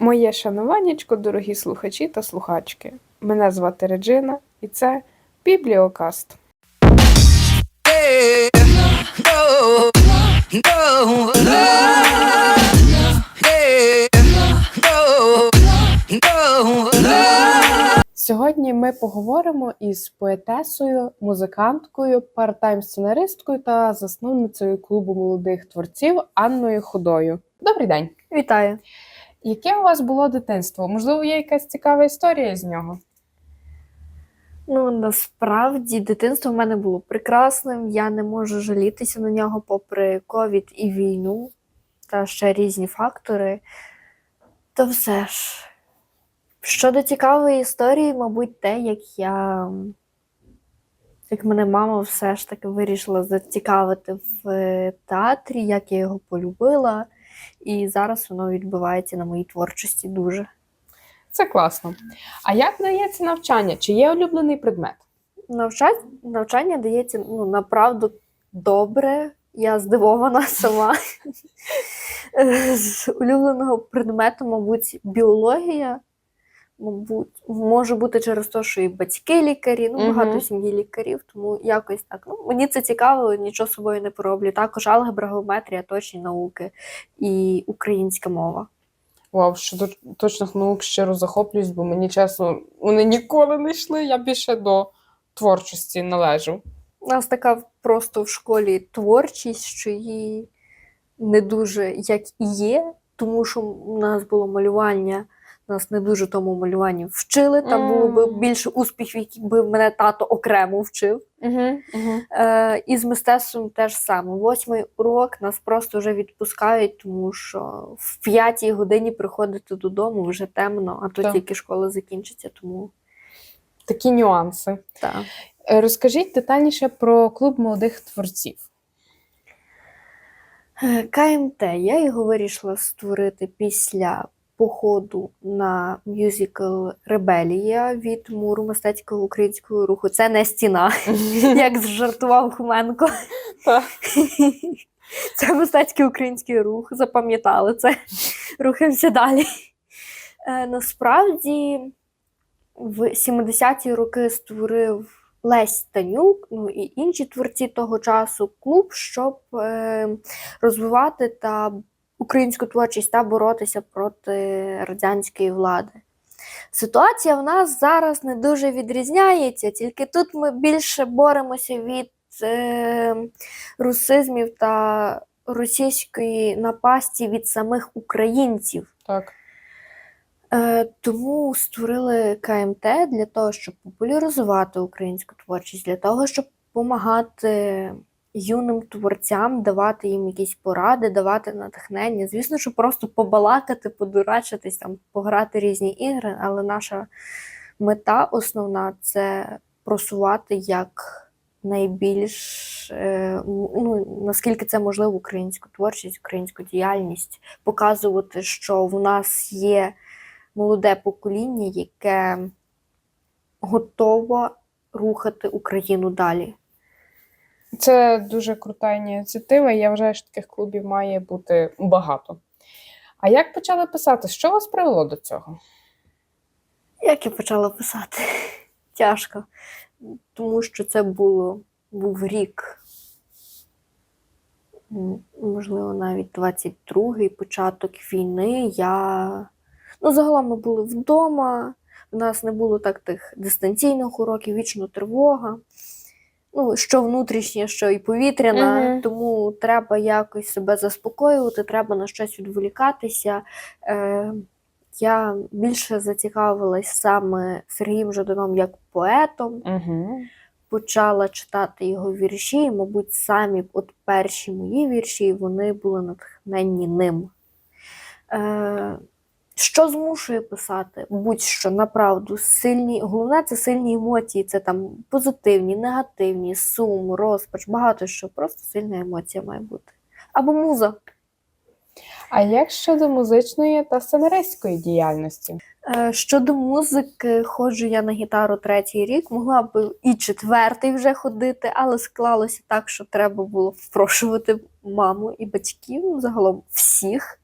Моє шануваннячко, дорогі слухачі та слухачки. Мене звати Реджина, і це Бібліокаст. Сьогодні ми поговоримо із поетесою, музиканткою, паратайм-сценаристкою та засновницею клубу молодих творців Анною Худою. Добрий день! Вітаю. Яке у вас було дитинство? Можливо, є якась цікава історія з нього? Ну насправді дитинство в мене було прекрасним. Я не можу жалітися на нього, попри ковід і війну та ще різні фактори. То все ж. Щодо цікавої історії, мабуть, те, як я, як мене мама все ж таки вирішила зацікавити в е, театрі, як я його полюбила, і зараз воно відбувається на моїй творчості дуже. Це класно. А як дається навчання? Чи є улюблений предмет? Навчання, навчання дається ну, направду добре. Я здивована сама. З улюбленого предмету, мабуть, біологія. Мабуть, може бути через те, що і батьки лікарі, ну, багато Мгм. сім'ї лікарів, тому якось так. Ну, мені це цікаво, нічого з собою не пороблю. Також алгебра, геометрія, точні науки і українська мова. Вау, щодо точних наук щиро захоплююсь, бо мені чесно, вони ніколи не йшли. Я більше до творчості належу. У нас така просто в школі творчість, що її не дуже як і є, тому що у нас було малювання, нас не дуже тому малюванні вчили. Там було б більше успіхів, якби мене тато окремо вчив. Угу, угу. Е, і з мистецтвом теж саме. Восьмий урок нас просто вже відпускають, тому що в п'ятій годині приходити додому вже темно, а то Так. тільки школа закінчиться. Тому Такі нюанси. так. Е, Розкажіть детальніше про клуб молодих творців. Е, КМТ. Я його вирішила створити після походу на мюзикл Ребелія від муру мистецького українського руху. Це не стіна, як жартував Хуменко. Це мистецький український рух. Запам'ятали це. Рухаємося далі. Е, насправді, в 70-ті роки створив Лесь Танюк, ну і інші творці того часу клуб, щоб е, розвивати та українську творчість та боротися проти радянської влади. Ситуація в нас зараз не дуже відрізняється, тільки тут ми більше боремося від е, русизмів та російської напасті від самих українців. Так. Е, тому створили КМТ для того, щоб популяризувати українську творчість, для того, щоб допомагати юним творцям, давати їм якісь поради, давати натхнення. Звісно, що просто побалакати, подурачитись, там, пограти різні ігри, але наша мета основна це просувати як найбільш е, ну, наскільки це можливо українську творчість, українську діяльність, показувати, що в нас є молоде покоління, яке готове рухати Україну далі. Це дуже крута ініціатива. Я вважаю, що таких клубів має бути багато. А як почали писати? Що вас привело до цього? Як я почала писати? Тяжко, тому що це було, був рік, можливо, навіть 22-й початок війни. Я... Ну, загалом ми були вдома, в нас не було так тих дистанційних уроків, вічно тривога. Ну, що внутрішнє, що і повітряна, Мгм. тому треба якось себе заспокоювати, треба на щось відволікатися. Е, я більше зацікавилась саме Сергієм Жаданом як поетом, Угу. почала читати його вірші, і, мабуть, самі от перші мої вірші вони були натхненні ним. Е, що змушує писати? Будь-що направду сильні, головне це сильні емоції, це там позитивні, негативні, сум, розпач, багато що. Просто сильна емоція має бути. Або муза. А як щодо музичної та сценаристської діяльності? Е, Щодо музики, ходжу я на гітару третій рік, могла б і четвертий вже ходити, але склалося так, що треба було впрошувати маму і батьків, ну, загалом всіх.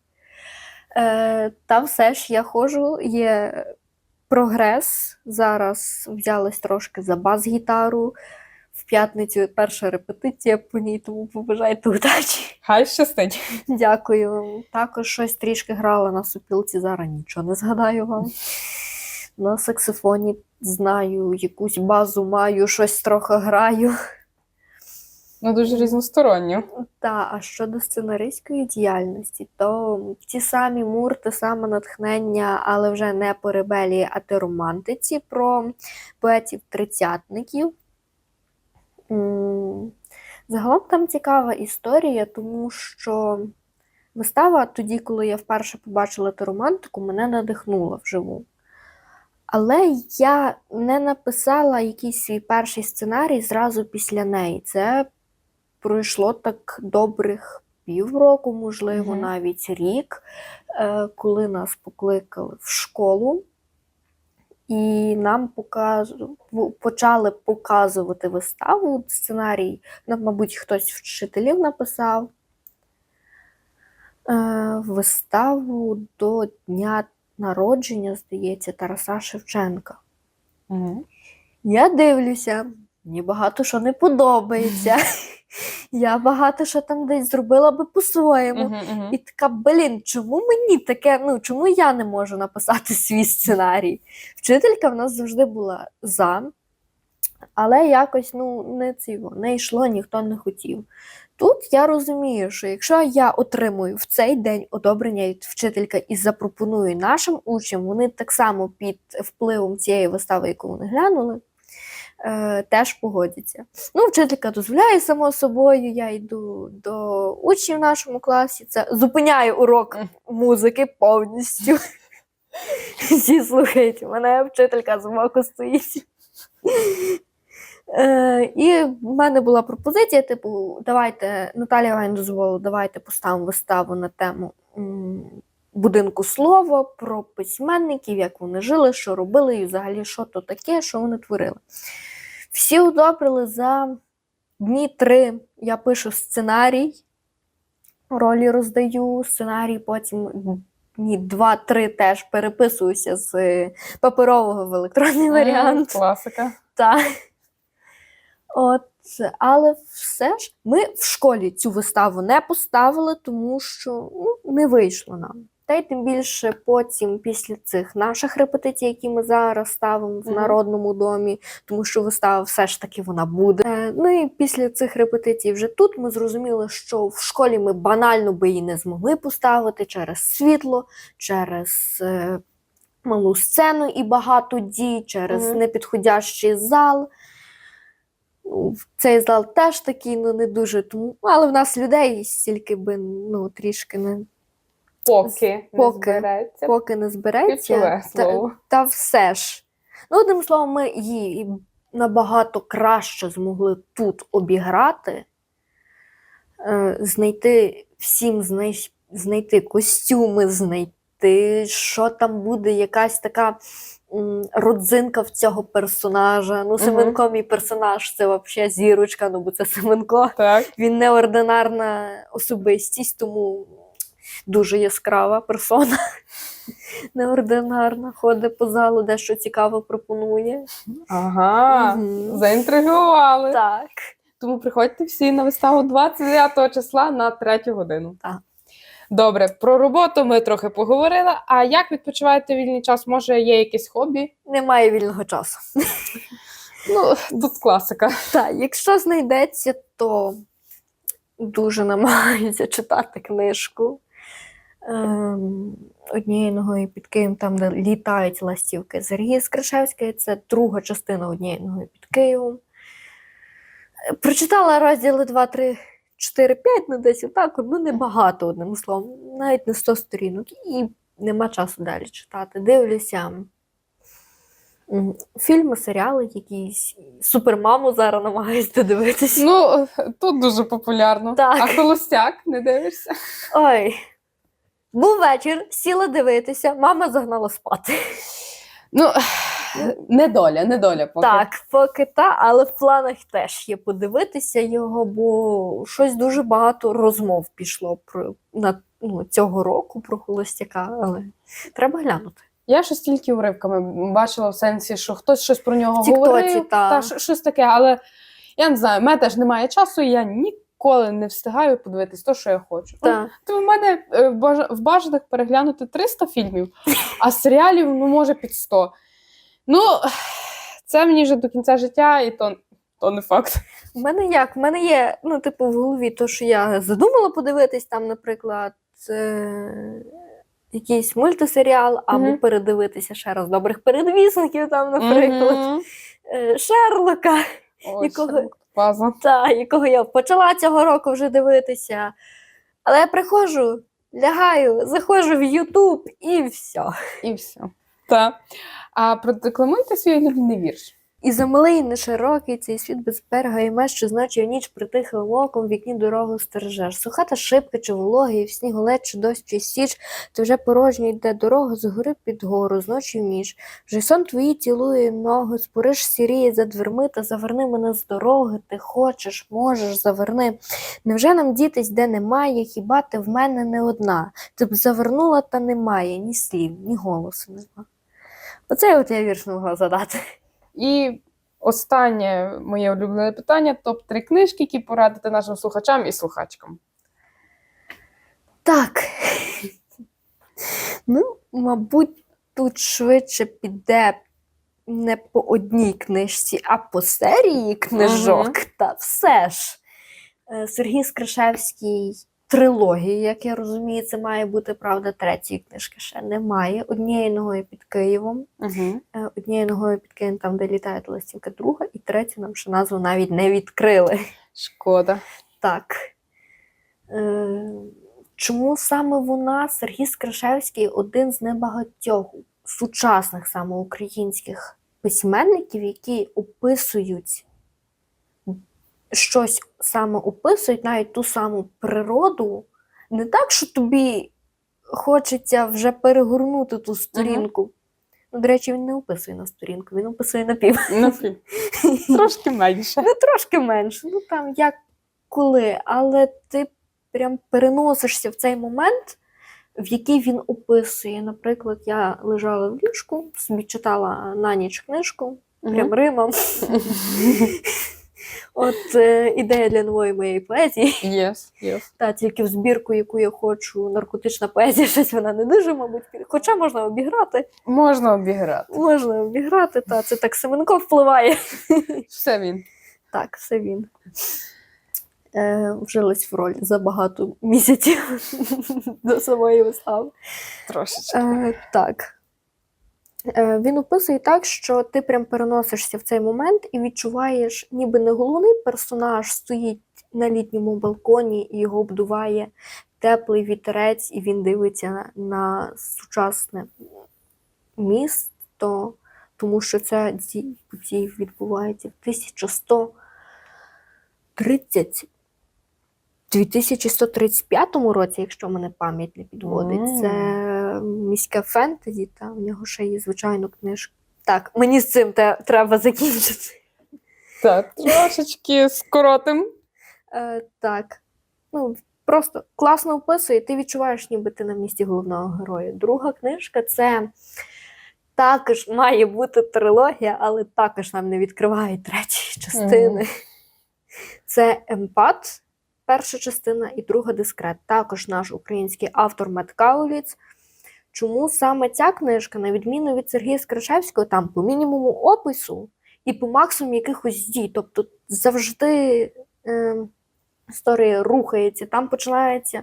Е, та все ж я ходжу, є прогрес. Зараз взялась трошки за бас-гітару. В п'ятницю перша репетиція по ній, тому побажайте удачі. Хай щастить. Дякую. Також щось трішки грала на супілці, зараз нічого не згадаю вам. На саксофоні знаю, якусь базу маю, щось трохи граю. Ну, дуже різносторонньо. Та, а щодо сценаристської діяльності, то ті самі мур, те саме натхнення, але вже не по ребелії, а те романтиці про поетів-тридцятників. Загалом там цікава історія, тому що вистава тоді, коли я вперше побачила ту романтику, мене надихнула вживу. Але я не написала якийсь свій перший сценарій зразу після неї. Це пройшло так добрих півроку, можливо, Мгм. навіть рік, е, коли нас покликали в школу, і нам в- почали показувати виставу. Сценарій, ну, мабуть, хтось з вчителів написав. Е, Виставу до дня народження, здається, Тараса Шевченка. Угу. Я дивлюся, мені багато що не подобається. Я багато що там десь зробила би по-своєму. І така, блін, чому мені таке? Ну чому я не можу написати свій сценарій? Вчителька в нас завжди була за, але якось ну, не ціво, не йшло, ніхто не хотів. Тут я розумію, що якщо я отримую в цей день одобрення від вчителька і запропоную нашим учням, вони так само під впливом цієї вистави, яку вони глянули, е, теж погодяться. Ну, вчителька дозволяє, само собою, я йду до учнів в нашому класі, це зупиняю урок музики повністю. Всі слухають, мене вчителька з боку стоїть. Е, і в мене була пропозиція: типу, давайте, Наталія дозволила, давайте поставимо виставу на тему м, будинку слова, про письменників, як вони жили, що робили, і взагалі що то таке, що вони творили. Всі одобрили за дні три. Я пишу сценарій, ролі роздаю, сценарій потім дні два-три теж переписуюся з паперового в електронний варіант. Класика. Так. От, але все ж ми в школі цю виставу не поставили, тому що ну, не вийшло нам. Та й тим більше потім, після цих наших репетицій, які ми зараз ставимо в Народному домі, тому що вистава все ж таки вона буде. Е, Ну і після цих репетицій вже тут ми зрозуміли, що в школі ми банально би її не змогли поставити через світло, через е, малу сцену і багато дій, через Мгм. непідходящий зал. Ну, Цей зал теж такий, ну не дуже тому. Але в нас людей стільки би ну, трішки не Поки, Поки. не збереться. поки не збереться. Та, та все ж. Ну, одним словом, ми її набагато краще змогли тут обіграти, е, знайти всім знай- знайти костюми, знайти, що там буде, якась така родзинка в цього персонажа. Ну, Семенко, мій персонаж, це взагалі зірочка, ну бо це Семенко. Так. Він неординарна особистість, тому дуже яскрава персона. Неординарна, ходить по залу, дещо цікаво пропонує. Ага. Мгм. Заінтригували. Так. Тому приходьте всі на виставу 29 числа на 3 годину. Так. Добре, про роботу ми трохи поговорили. А як відпочиваєте вільний час? Може, є якесь хобі? Немає вільного часу. Ну, тут класика. Так, якщо знайдеться, то дуже намагаюся читати книжку. Ем, однією ногою під Києвом, там, де літають ластівки Сергія Скришевської, це друга частина однією ногою під Києвом. Прочитала розділи 2, 3, 4, 5, ну десь отак, ну небагато, одним словом, навіть не 100 сторінок, і нема часу далі читати. Дивлюся фільми, серіали якісь. Супермаму зараз намагаюся дивитися. Ну, тут дуже популярно. Так. А холостяк не дивишся? Ой. Був вечір, сіла дивитися, мама загнала спати. Ну, недоля, недоля поки. Так, поки та, але в планах теж є подивитися його, бо щось дуже багато розмов пішло про, на, ну, цього року про холостяка, але треба глянути. Я щось тільки уривками бачила в сенсі, що хтось щось про нього В говорив, та. та щось таке, але я не знаю, в мене теж немає часу, я ніколи не встигаю подивитись те, що я хочу. Так. То в мене е, в баж- в бажанах переглянути 300 фільмів, а серіалів, ну, може, під 100. Ну, це мені вже до кінця життя, і то, то не факт. У мене як? У мене є, ну, типу, в голові то, що я задумала подивитись, там, наприклад, е- якийсь мультисеріал, або Мгм. передивитися ще раз добрих передвісників, там, наприклад, Мгм. е- Шерлока, Ой, Якого- Шерлок, Паза. та, якого я почала цього року вже дивитися. Але я приходжу, лягаю, заходжу в Ютуб і все. І все. Так. А продекламуйте свій улюблений вірш. І замалий не широкий цей світ без берега і меж, що зночі в ніч притихлим оком в вікні дорогу стережеш. Суха та шибка чи вологи, і в снігу лед чи дощ чи січ, ти вже порожньо йде дорога з гори під гору, з ночі в ніч. Вже сон твої цілує ноги, спориш сіріє за дверми, та заверни мене з дороги, ти хочеш, можеш, заверни. Невже нам дітись, де немає, хіба ти в мене не одна? Ти б завернула, та немає ні слів, ні голосу нема. Оце от я вірш могла задати. І останнє моє улюблене питання: топ-3 книжки, які порадити нашим слухачам і слухачкам. Так. Ну, мабуть, тут швидше піде не по одній книжці, а по серії книжок. Мгм. Та все ж. Е, Сергій Скришевський трилогії, як я розумію, це має бути правда, третьої книжки ще немає. Однією ногою під Києвом, Угу. однією ногою під Києвом, там, де літає листівка друга, і третю нам ще назву навіть не відкрили. Шкода. Так. Е, чому саме вона, Сергій Скрашевський, один з небагатьох сучасних саме українських письменників, які описують щось саме описують, навіть ту саму природу, не так, що тобі хочеться вже перегорнути ту сторінку. Ну, до речі, він не описує на сторінку, він описує на пів. Ну, фі. Трошки менше. Ну, трошки менше. Ну там як коли, але ти прям переносишся в цей момент, в який він описує. Наприклад, я лежала в ліжку, собі читала на ніч книжку, прям римом. От е, ідея для нової моєї поезії. Єс, єс. Та тільки в збірку, яку я хочу, наркотична поезія, щось вона не дуже, мабуть, хоча можна обіграти. Можна обіграти. Можна обіграти, та це так Семенко впливає. Все він. Так, все він. Е, вжилась в роль за багато місяців до самої вистави. Трошечки. Е, так. Е, він описує так, що ти прям переносишся в цей момент і відчуваєш, ніби не головний персонаж стоїть на літньому балконі і його обдуває теплий вітерець, і він дивиться на, сучасне місто, тому що це ці події відбуваються в 1130 2135 році, якщо мене пам'ять не підводить, це міське фентезі, та в нього ще є звичайно книжка. Так, мені з цим те, треба закінчити. Так, трошечки скоротим. Е, так. Ну, просто класно описує, ти відчуваєш, ніби ти на місці головного героя. Друга книжка це також має бути трилогія, але також нам не відкривають третьої частини. Це Емпат, перша частина, і друга дискрет. Також наш український автор Мет Кауліц. Чому саме ця книжка, на відміну від Сергія Скрашевського, там по мінімуму опису і по максимуму якихось дій. Тобто завжди е, історія рухається, там починається.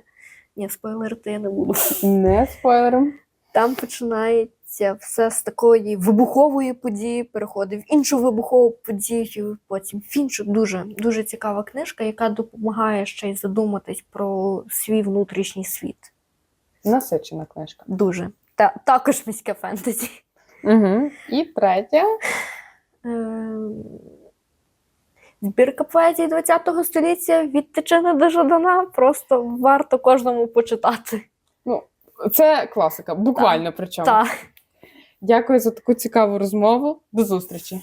Ні, спойлерити я не буду. Не спойлером. Там починається все з такої вибухової події, переходить в іншу вибухову подію, потім в іншу. Дуже, дуже цікава книжка, яка допомагає ще й задуматись про свій внутрішній світ. Насичена книжка. Дуже. Та, також міське фентезі. Угу. І третя. Ем, Збірка поезії ХХ століття від Тичини до Жадана. Просто варто кожному почитати. Ну, Це класика, буквально причому. Та Дякую за таку цікаву розмову. До зустрічі.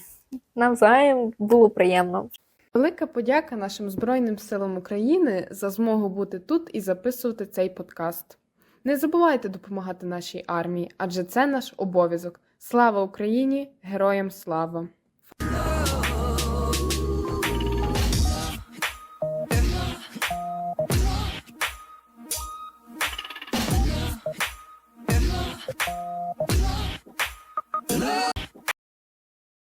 навзаєм було приємно. Велика подяка нашим Збройним силам України за змогу бути тут і записувати цей подкаст. Не забувайте допомагати нашій армії, адже це наш обов'язок. Слава Україні! Героям слава!